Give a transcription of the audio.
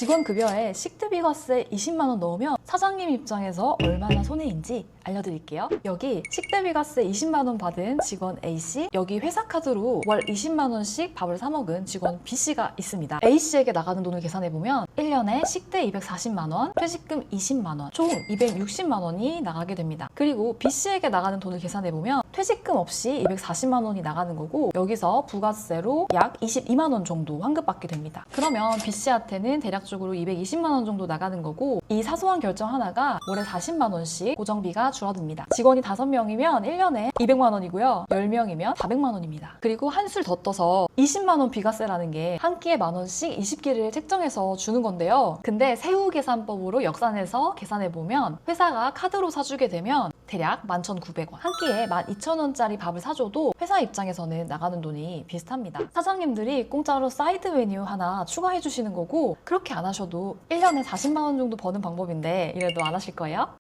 직원 급여에 식대비과세 20만 원 넣으면 사장님 입장에서 얼마나 손해인지 알려드릴게요. 여기 식대비과세 20만 원 받은 직원 A씨, 여기 회사 카드로 월 20만 원씩 밥을 사 먹은 직원 B씨가 있습니다. A씨에게 나가는 돈을 계산해 보면 1년에 식대 240만 원, 퇴직금 20만 원, 총 260만 원이 나가게 됩니다. 그리고 B씨에게 나가는 돈을 계산해 보면 퇴직금 없이 240만 원이 나가는 거고 여기서 부가세로 약 22만 원 정도 환급받게 됩니다. 그러면 B씨한테는 대략적으로 220만 원 정도 나가는 거고 이 사소한 결정 하나가 월에 40만 원씩 고정비가 줄어듭니다. 직원이 5명이면 1년에 200만 원이고요. 10명이면 400만 원입니다. 그리고 한술 더 떠서 20만 원 비과세라는 게 한 끼에 만 원씩 20끼를 책정해서 주는 건데요. 근데 세후 계산법으로 역산해서 계산해 보면 회사가 카드로 사주게 되면 대략 11,900원. 한 끼에 12,000원짜리 밥을 사줘도 회사 입장에서는 나가는 돈이 비슷합니다. 사장님들이 공짜로 사이드 메뉴 하나 추가해 주시는 거고 그렇게 안 하셔도 1년에 40만 원 정도 버는 방법인데 이래도 안 하실 거예요?